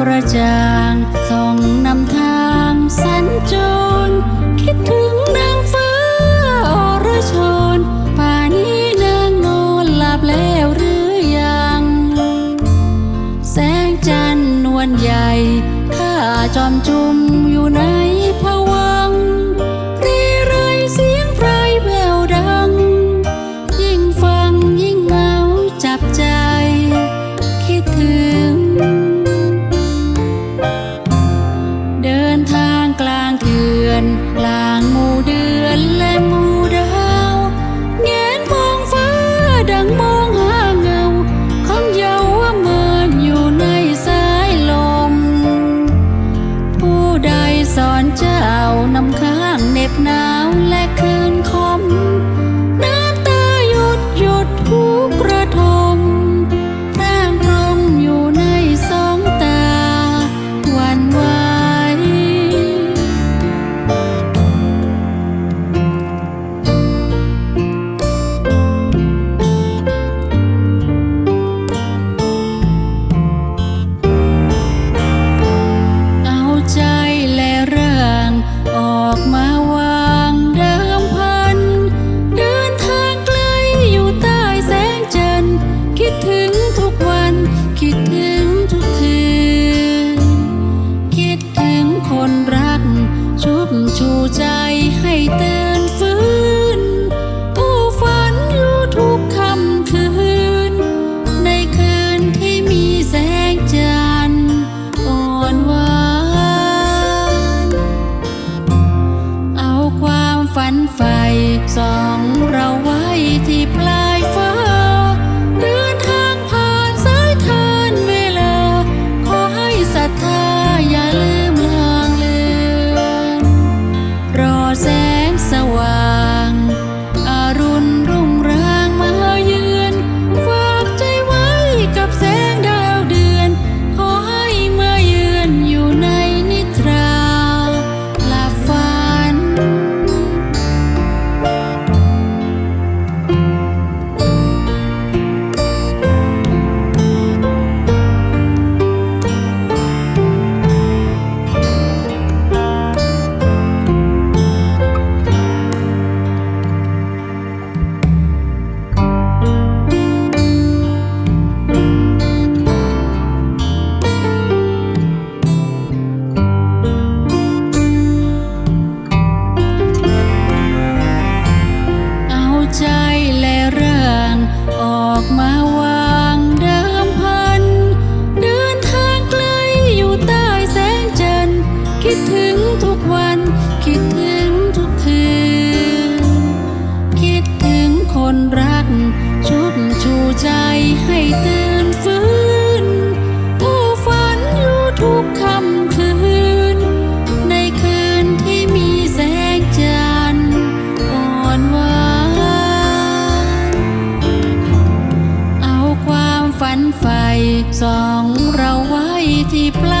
กระจ่างส่องนำทางสัญจร คิดถึงนางฟ้าอรชน ป่านี้นางนอนหลับแล้วหรือยัง แสงจันทร์วันใหญ่ข้าจอมจุมอยู่ สอนเจ้านำค้างเน็บหนาวและคืนคอ ชูใจให้เตือน ออกมาวางเดิมพัน เดินทางไกลอยู่ใต้แสงจันทร์คิดถึงทุกวัน คิดถึงทุกคืน คิดถึงคนรักชุดชูใจให้ตื่น easy.